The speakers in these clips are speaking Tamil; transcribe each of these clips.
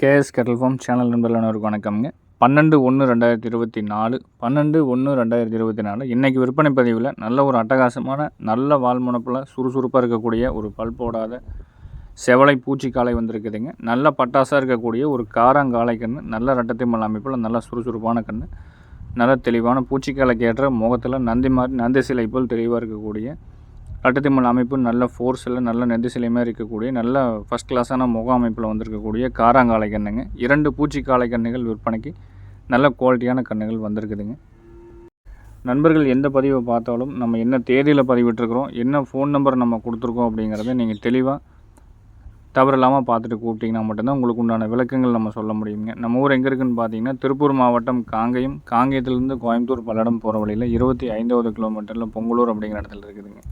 கேஎஸ் கெட்டல் ஃபார்ம் சேனல் நண்பர்களுக்கு வணக்கம்ங்க. பன்னெண்டு ஒன்று ரெண்டாயிரத்தி இருபத்தி நாலு பன்னெண்டு ஒன்று ரெண்டாயிரத்தி இருபத்தி நாலு. இன்றைக்கி விற்பனை பதிவில் நல்ல ஒரு அட்டகாசமான நல்ல வால்முனப்பில் சுறுசுறுப்பாக இருக்கக்கூடிய ஒரு பல் போடாத செவலை பூச்சிக்காலை வந்திருக்குதுங்க. நல்ல பட்டாசாக இருக்கக்கூடிய ஒரு காராங்காலை கன்று நல்ல ரெட்டத்திமல் அமைப்பில் நல்ல சுறுசுறுப்பான கன்று நல்ல தெளிவான பூச்சிக்காலைக்கு ஏற்ற முகத்தில் நந்தி மாதிரி நந்தி சிலை போல் தெளிவாக இருக்கக்கூடிய கட்டத்திமல் அமைப்பு நல்ல ஃபோர்ஸில் நல்ல நெந்து இருக்கக்கூடிய நல்ல ஃபஸ்ட் கிளாஸான முக அமைப்பில் வந்திருக்கக்கூடிய காராங்காலை கண்ணுங்க இரண்டு பூச்சி காலை கண்ணுகள் விற்பனைக்கு நல்ல குவாலிட்டியான கண்ணுகள் வந்திருக்குதுங்க. நண்பர்கள் எந்த பதிவை பார்த்தாலும் நம்ம என்ன தேதியில் பதிவிட்டுருக்குறோம் என்ன ஃபோன் நம்பர் நம்ம கொடுத்துருக்கோம் அப்படிங்கிறத நீங்கள் தெளிவாக தவறு இல்லாமல் பார்த்துட்டு கூப்பிட்டிங்கன்னா மட்டும்தான் உங்களுக்கு உண்டான விளக்கங்கள் நம்ம சொல்ல முடியுங்க. நம்ம ஊர் எங்கே இருக்குதுன்னு பார்த்தீங்கன்னா திருப்பூர் மாவட்டம் காங்கயம் காங்கயத்துலேருந்து கோயம்புத்தூர் பல்லடம் போகிற வழியில் இருபத்தி ஐந்தாவது கிலோமீட்டரில் பொங்கலூர் அப்படிங்கிற இடத்துல இருக்குதுங்க.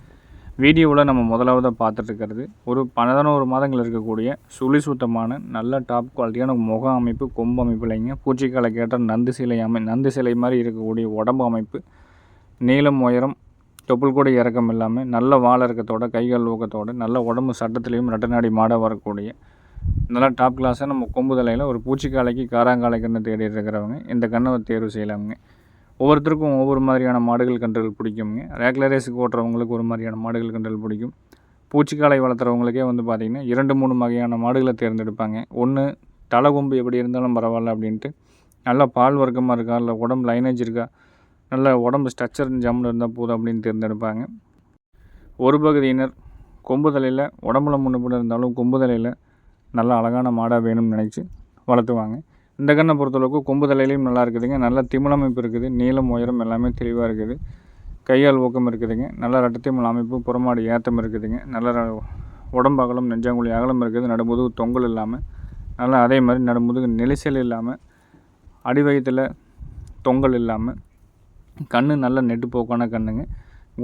வீடியோவில் நம்ம முதலாவதாக பார்த்துட்ருக்கிறது ஒரு பதினோரு மாதங்கள் இருக்கக்கூடிய சுழி சுத்தமான நல்ல டாப் குவாலிட்டியான முக அமைப்பு கொம்பு அமைப்பு இல்லைங்க. பூச்சிக்காலை கேட்ட நந்து சிலை அமை நந்து சிலை மாதிரி இருக்கக்கூடிய உடம்பு அமைப்பு நீளம் உயரம் தொப்புள் கூட இறக்கம் இல்லாமல் நல்ல வாழ இறக்கத்தோட கைகள் ஊக்கத்தோடு நல்ல உடம்பு சட்டத்துலேயும் ரெட்டநாடி மாட வரக்கூடிய நல்லா டாப் கிளாஸாக நம்ம கொம்பு தலையில் ஒரு பூச்சிக்காலைக்கு காராங்காலை கண்ணு தேடி இருக்கிறவங்க இந்த கண்ணை தேர்வு செய்யலாமுங்க. ஒவ்வொருத்தருக்கும் ஒவ்வொரு மாதிரியான மாடுகள் கன்றுகள் பிடிக்குங்க ரேக்லர் ரேஸுக்கு ஓட்டுறவங்களுக்கு ஒரு மாதிரியான மாடுகள் கன்றுகள் பிடிக்கும். பூச்சிக்காலை வளர்த்துறவங்களுக்கே வந்து பார்த்திங்கன்னா இரண்டு மூணு வகையான மாடுகளை தேர்ந்தெடுப்பாங்க. ஒன்று தலை கொம்பு எப்படி இருந்தாலும் பரவாயில்ல அப்படின்ட்டு. நல்லா பால் வர்க்கமாக இருக்கா? இல்லை உடம்பு லைனேஜ் இருக்கா? நல்ல உடம்பு ஸ்ட்ரக்சர் ஜம்மில் இருந்தால் போதும் அப்படின்னு தேர்ந்தெடுப்பாங்க. ஒரு பகுதியினர் கொம்பு தலையில் உடம்புல முன்னுப்பிட இருந்தாலும் கொம்பு தலையில் நல்ல அழகான மாடாக வேணும்னு நினச்சி வளர்த்துவாங்க. இந்த கண்ணை பொறுத்தளவுக்கு கொம்பு தலையிலையும் நல்லா இருக்குதுங்க. நல்ல திமிழமைப்பு இருக்குது. நீளம் உயரம் எல்லாமே தெளிவாக இருக்குது. கையால் ஊக்கம் இருக்குதுங்க. நல்ல ரெட்டத்திமல் அமைப்பு புறமாடி ஏத்தம் இருக்குதுங்க. நல்ல உடம்பு அகலம் நெஞ்சாங்குழி அகலம் இருக்குது. நடுமுதுகு தொங்கல் இல்லாமல் நல்லா அதே மாதிரி நடுமுதுகு நெரிசல் இல்லாமல் அடி தொங்கல் இல்லாமல் கண் நல்ல நெட்டுப்போக்கான கண்ணுங்க.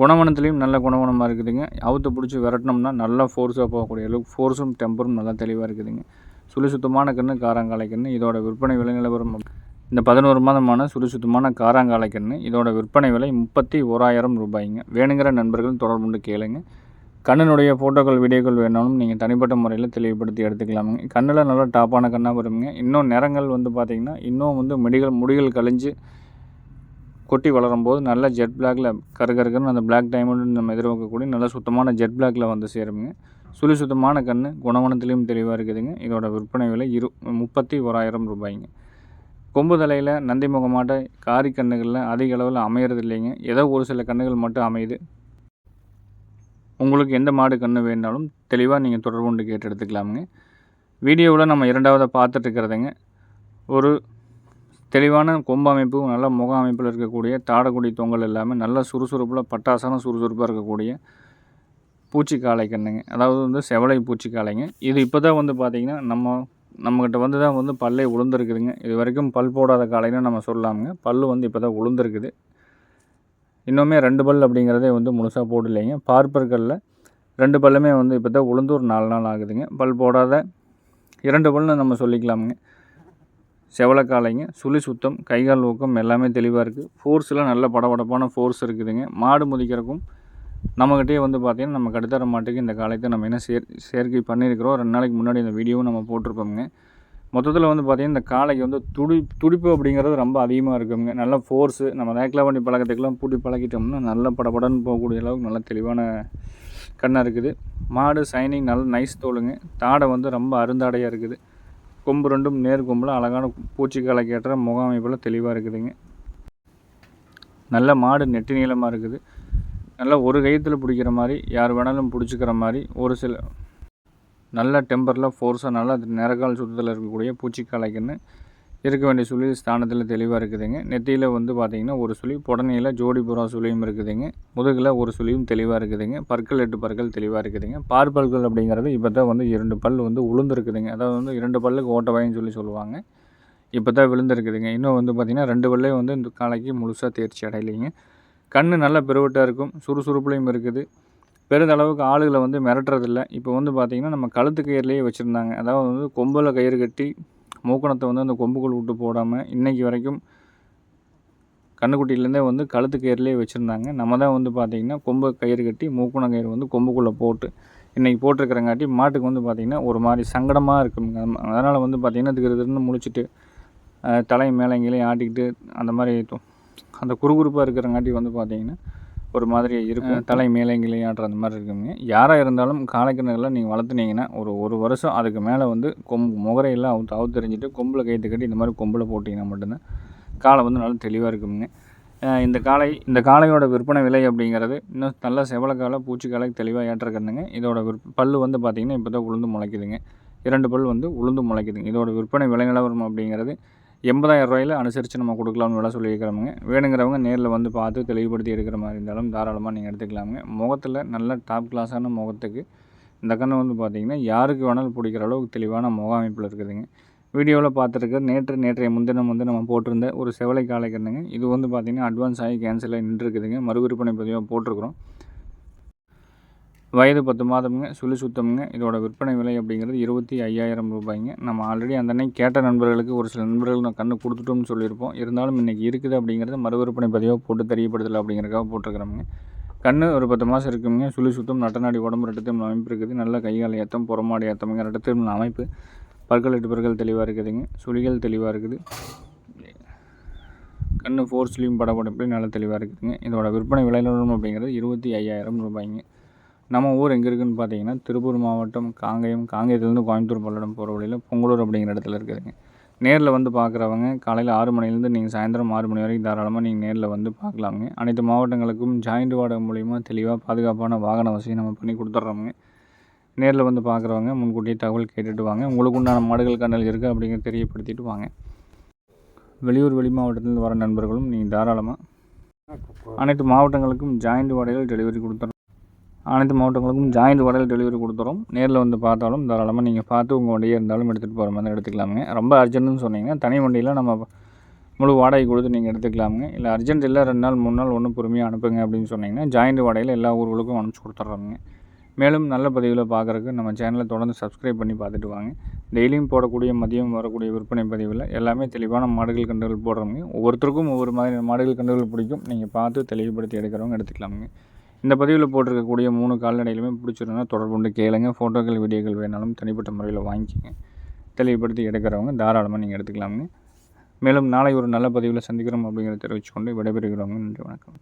குணவனத்துலேயும் நல்ல குணவனமாக இருக்குதுங்க. அவுத்து பிடிச்சி விரட்டினோம்னா நல்லா ஃபோர்ஸாக போகக்கூடிய அளவுக்கு ஃபோர்ஸும் டெம்பரும் நல்லா தெளிவாக இருக்குதுங்க. சுத்தமான கன்று காராங்காலை கன்று இதோட விற்பனை விலை நிலவரம். இந்த பதினோரு மாதமான சுழி சுத்தமான காராங்காலை கன்று இதோட விற்பனை விலை முப்பத்தி ஓராயிரம் ரூபாய்ங்க. வேணுங்கிற நண்பர்கள் தொடர்புண்டு கேளுங்க. கண்ணினுடைய ஃபோட்டோக்கள் வீடியோக்கள் வேணாலும் நீங்கள் தனிப்பட்ட முறையில் தெளிவுபடுத்தி எடுத்துக்கலாமுங்க கண்ணில் நல்லா டாப்பான கண்ணாக வருங்க. இன்னும் நிறங்கள் வந்து பார்த்திங்கன்னா இன்னும் வந்து முடிகள் முடிகள் கழிஞ்சு கொட்டி வளரும் போது நல்ல ஜெட் பிளாக்ல கருகருக்குன்னு அந்த பிளாக் டைமண்ட் நம்ம எதிர்பார்க்கக்கூடிய நல்ல சுத்தமான ஜெட் பிளாக்ல வந்து சேருங்க. சுழி சுத்தமான கன்று குணவனத்துலேயும் தெளிவாக இருக்குதுங்க. இதோட விற்பனை விலை இரு முப்பத்தி ஓராயிரம் ரூபாய்ங்க. கொம்பு தலையில் நந்தி முகமாட்ட காரி கண்ணுகளில் அதிக அளவில் அமையிறது இல்லைங்க ஏதோ ஒரு சில கண்ணுகள் மட்டும் அமையுது. உங்களுக்கு எந்த மாடு கன்று வேணாலும் தெளிவாக நீங்கள் தொடர்பு கொண்டு கேட்டு எடுத்துக்கலாமுங்க. வீடியோவில் நம்ம இரண்டாவதாக பார்த்துட்டு இருக்கிறதுங்க. ஒரு தெளிவான கொம்பு அமைப்பு நல்ல முக அமைப்பில் இருக்கக்கூடிய தாடக்குடி தொங்கல் எல்லாமே நல்ல சுறுசுறுப்பில் பட்டாசான சுறுசுறுப்பாக இருக்கக்கூடிய பூச்சிக்காலை கண்ணுங்க அதாவது வந்து செவலை பூச்சிக்காளைங்க இது இப்போ தான் வந்து பார்த்திங்கன்னா நம்ம நம்மக்கிட்ட வந்து தான் வந்து பல்லே உளுந்துருக்குதுங்க. இது வரைக்கும் பல் போடாத காலைன்னு நம்ம சொல்லலாமுங்க. பல் வந்து இப்போ தான் உளுந்துருக்குது. இன்னுமே ரெண்டு பல் அப்படிங்கிறதே வந்து முழுசாக போடலைங்க. பார்ப்பர்களில் ரெண்டு பல்லுமே வந்து இப்போ தான் உளுந்து ஒரு நாலு நாள் ஆகுதுங்க. பல் போடாத இரண்டு பல்னு நம்ம சொல்லிக்கலாமுங்க. செவலக்காலைங்க சுழி சுத்தம் கைகால் ஊக்கம் எல்லாமே தெளிவாக இருக்குது ஃபோர்ஸில் நல்ல படபடப்பான ஃபோர்ஸ் இருக்குதுங்க. மாடு முதிக்கிறக்கும் நம்மக்கிட்டே வந்து பார்த்திங்கன்னா நம்ம கடுத்தர மாட்டுக்கு இந்த காலத்தை நம்ம என்ன சேர் சேர்க்கை பண்ணியிருக்கிறோம் ரெண்டு நாளைக்கு முன்னாடி இந்த வீடியோவும் நம்ம போட்டிருப்போங்க மொத்தத்தில் வந்து பார்த்திங்கன்னா இந்த காளைக்கு வந்து துடி துடிப்பு அப்படிங்கிறது ரொம்ப அதிகமாக இருக்குங்க. நல்ல ஃபோர்ஸு நம்ம ரேக்கில் வண்டி பழக்கத்துக்கெல்லாம் பூட்டி பழகிட்டோம்னா நல்ல படப்படன்னு போகக்கூடிய அளவுக்கு நல்ல தெளிவான கண்ணாக இருக்குது. மாடு சைனிங் நல்ல நைஸ் தோலுங்க. தாடை வந்து ரொம்ப அருந்தாடையாக இருக்குது. கொம்பு ரெண்டும் நேர் கொம்பில் அழகான பூச்சி கேட்டுற முகாமைப்பில் தெளிவாக இருக்குதுங்க. நல்ல மாடு நெட்டி நீளமாக இருக்குது. நல்லா ஒரு கையத்தில் பிடிக்கிற மாதிரி யார் வேணாலும் பிடிச்சிக்கிற மாதிரி ஒரு சில நல்ல டெம்பரில் ஃபோர்ஸாக நல்லா நிறகால் சுத்தத்தில் இருக்கக்கூடிய பூச்சிக்காலைக்குன்னு இருக்க வேண்டிய சுழி ஸ்தானத்தில் தெளிவாக இருக்குதுங்க. நெத்தியில் வந்து பார்த்திங்கன்னா ஒரு சுழி புடனையில் ஜோடி புறா சுழியும் இருக்குதுங்க. முதுகில் ஒரு சுழியும் தெளிவாக இருக்குதுங்க. பற்கள் எட்டு பற்கள் தெளிவாக இருக்குதுங்க. பார்ப்பல்கள் அப்படிங்கிறது இப்போ தான் வந்து இரண்டு பல் வந்து உளுந்துருக்குதுங்க. அதாவது வந்து இரண்டு பல்லுக்கு ஓட்டவாயின்னு சொல்லி சொல்லுவாங்க. இப்போ தான் விழுந்துருக்குதுங்க. இன்னும் வந்து பார்த்திங்கன்னா ரெண்டு பல்லே வந்து இந்த காலைக்கு முழுசாக தேர்ச்சி அடையிலைங்க. கண் நல்ல பெருவட்டாக இருக்கும் சுறுசுறுப்புலையும் இருக்குது. பெருந்தளவுக்கு ஆளுகளை வந்து மிரட்டுறதில்ல. இப்போ வந்து பார்த்திங்கன்னா நம்ம கழுத்து கயிறுலேயே வச்சுருந்தாங்க. அதாவது வந்து கொம்பில் கயிறு கட்டி மூக்கணத்தை வந்து அந்த கொம்புக்குள் விட்டு போடாமல் இன்றைக்கி வரைக்கும் கண்ணுக்குட்டியிலேருந்தே வந்து கழுத்து கயிறுலேயே வச்சுருந்தாங்க. நம்ம தான் வந்து பார்த்திங்கன்னா கொம்பு கயிறு கட்டி மூக்குண கயிறு வந்து கொம்புக்குள்ளே போட்டு இன்றைக்கி போட்டிருக்கிறங்காட்டி மாட்டுக்கு வந்து பார்த்திங்கன்னா ஒரு மாதிரி சங்கடமாக இருக்கும். அதனால் வந்து பார்த்திங்கன்னா திரு திருன்னு முழிச்சிட்டு தலை மேலங்கிலையும் ஆட்டிக்கிட்டு அந்த மாதிரி அந்த குறுகுறுப்பாக இருக்கிறங்காட்டி வந்து பார்த்திங்கன்னா ஒரு மாதிரி இருக்கும். தலை மேலே கீழே ஆட்டுற அந்த மாதிரி இருக்குங்க. யாராக இருந்தாலும் காளைக்கணுகள்லாம் நீங்கள் வளர்த்துனீங்கன்னா ஒரு ஒரு வருஷம் அதுக்கு மேலே வந்து கொம்பு முகரையெல்லாம் அவுத்து அவுத்து தெரிஞ்சுட்டு கொம்பில் கைத்து கட்டி இந்த மாதிரி கொம்பில் போட்டிங்கன்னா மட்டும்தான் காளை வந்து நல்லா தெளிவாக இருக்குங்க இந்த காளை இந்த காளையோட விற்பனை விலை அப்படிங்கிறது இன்னும் நல்ல செவலக்காலை பூச்சிக்காலை தெளிவாக ஏற்றிருக்கணுங்க இதோட விற் பல்லு வந்து பார்த்திங்கன்னா இப்போ தான் உளுந்து முளைக்குதுங்க. இரண்டு பல் வந்து உளுந்து முளைக்குதுங்க. இதோட விற்பனை விலை நிலவரம் அப்படிங்கிறது எண்பதாயிரம் ரூபாயில் அனுசரித்து நம்ம கொடுக்கலாம்னு விலை சொல்லியிருக்கிறவங்க. வேணுங்கிறவங்க நேரில் வந்து பார்த்து தெளிவுபடுத்தி எடுக்கிற மாதிரி இருந்தாலும் தாராளமாக நீங்கள் எடுத்துக்கலாமுங்க. முகத்தில் நல்ல டாப் கிளாஸான முகத்துக்கு இந்த கண்ணு வந்து பார்த்திங்கன்னா யாருக்கு வேணாலும் பிடிக்கிற அளவுக்கு தெளிவான முக அமைப்பில் இருக்குதுங்க. வீடியோவில் பார்த்துருக்க நேற்று நேற்றைய முன்தினம் வந்து நம்ம போட்டிருந்த ஒரு செவலை காளை கண்ணுங்க. இது வந்து பார்த்திங்கன்னா அட்வான்ஸ் ஆகி கேன்சலில் நின்றுருக்குதுங்க. மறு விற்பனை பதிவாக போட்டிருக்கிறோம். வயது பத்து மாதமுங்க சுழி சுத்தமுங்க இதோட விற்பனை விலை அப்படிங்கிறது இருபத்தி ஐயாயிரம் ரூபாய்ங்க. நம்ம ஆல்ரெடி அந்த அன்னைக்கு கேட்ட நண்பர்களுக்கு ஒரு சில நண்பர்கள் நான் கண்ணு கொடுத்துட்டோம்னு சொல்லியிருப்போம். இருந்தாலும் இன்றைக்கி இருக்குது அப்படிங்கிறது மறு விற்பனை பதிவாக போட்டு தெரியப்படுத்தலை அப்படிங்கிறக்காக போட்டிருக்கிறோமுங்க. கண்ணு ஒரு பத்து மாதம் இருக்குங்க சுழி சுத்தம் நட்டநாடி உடம்பு ரெட்டத்தின் அமைப்பு இருக்குது. நல்ல கைகால் ஏற்றம் புறமாடி ஏற்றமுங்க ரெட்டத்தின் அமைப்பு. பற்கள் எட்டு பற்கள் தெளிவாக இருக்குதுங்க சுழிகள் தெளிவாக இருக்குது. கண்ணு ஃபோர்ஸ்லேயும் படப்படப்பிலையும் நல்லா தெளிவாக இருக்குதுங்க. இதோட விற்பனை விலை அப்படிங்கிறது இருபத்தி ஐயாயிரம் ரூபாய்ங்க. நம்ம ஊர் எங்கே இருக்குதுன்னு பார்த்தீங்கன்னா திருப்பூர் மாவட்டம் காங்கேயம் காங்கேயத்துலேருந்து கோயம்புத்தூர் பல்லடம் போகிற வழியில் பொங்கலூர் அப்படிங்கிற இடத்துல இருக்குதுங்க. நேரில் வந்து பார்க்குறவங்க காலையில் ஆறு மணிலேருந்து நீங்கள் சாயந்தரம் ஆறு மணி வரைக்கும் தாராளமாக நீங்கள் நேரில் வந்து பார்க்கலாமுங்க. அனைத்து மாவட்டங்களுக்கும் ஜாயிண்ட் வாடகை மூலிமா தெளிவாக பாதுகாப்பான வாகன வசதி நம்ம பண்ணி கொடுத்துட்றோமுங்க நேரில் வந்து பார்க்குறவங்க முன்கூட்டியே தகவல் கேட்டுட்டு வாங்க. உங்களுக்கு உண்டான மாடுகள் கண்ணல் இருக்குது அப்படிங்கிற தெரியப்படுத்திட்டு வாங்க. வெளியூர் வெளி மாவட்டத்திலிருந்து வர நண்பர்களும் நீங்கள் தாராளமாக அனைத்து மாவட்டங்களுக்கும் ஜாயிண்ட் வாடகைகள் டெலிவரி கொடுத்துட்றோம் அனைத்து மாவட்டங்களுக்கும் ஜாயிண்ட் உடல் டெலிவரி கொடுத்துறோம். நேரில் வந்து பார்த்தாலும் தாராளமாக நீங்கள் பார்த்து உங்கள் வண்டியாக இருந்தாலும் எடுத்துகிட்டு போகிற மாதிரி எடுத்துக்கலாமுங்க. ரொம்ப அர்ஜென்ட்னு சொன்னீங்கன்னா தனி வண்டியில் நம்ம முழு வாடகை கொடுத்து நீங்கள் எடுத்துக்கலாமுங்க. இல்லை அர்ஜென்ட் இல்லை ரெண்டு நாள் மூணு நாள் ஒன்றும் பொறுமையாக அனுப்புங்க அப்படின்னு சொன்னீங்கன்னா ஜாயிண்ட் வாடகையில் எல்லா ஊர்களுக்கும் அனுப்பிச்சி கொடுத்துட்றோங்க மேலும் நல்ல பதிவில் பார்க்குறக்கு நம்ம சேனலை தொடர்ந்து சப்ஸ்கிரைப் பண்ணி பார்த்துட்டு வாங்க. டெய்லியும் போடக்கூடிய மதியம் வரக்கூடிய விற்பனை பதிவில் எல்லாமே தெளிவான மாடுகள் கண்டுகள் போடுறோங்க ஒவ்வொருத்தருக்கும் ஒவ்வொரு மாதிரி மாடுகள் கண்டுகள் பிடிக்கும். நீங்கள் பார்த்து தெளிவுபடுத்தி எடுக்கிறவங்க எடுத்துக்கலாமுங்க. இந்த பதிவில் போட்டிருக்கக்கூடிய மூணு கால்நடைகளுமே பிடிச்சிருந்தா தொடர்பு கொண்டு கேளுங்க. ஃபோட்டோக்கள் வீடியோக்கள் வேணாலும் தனிப்பட்ட முறையில் வாங்கிக்கோங்க. தெளிவுபடுத்தி எடுக்கிறவங்க தாராளமாக நீங்கள் எடுத்துக்கலாமுங்க. மேலும் நாளை ஒரு நல்ல பதிவில் சந்திக்கிறோம் அப்படிங்கிறத தெரிவித்துக்கொண்டு விடைபெறுகிறவங்க நன்றி வணக்கம்.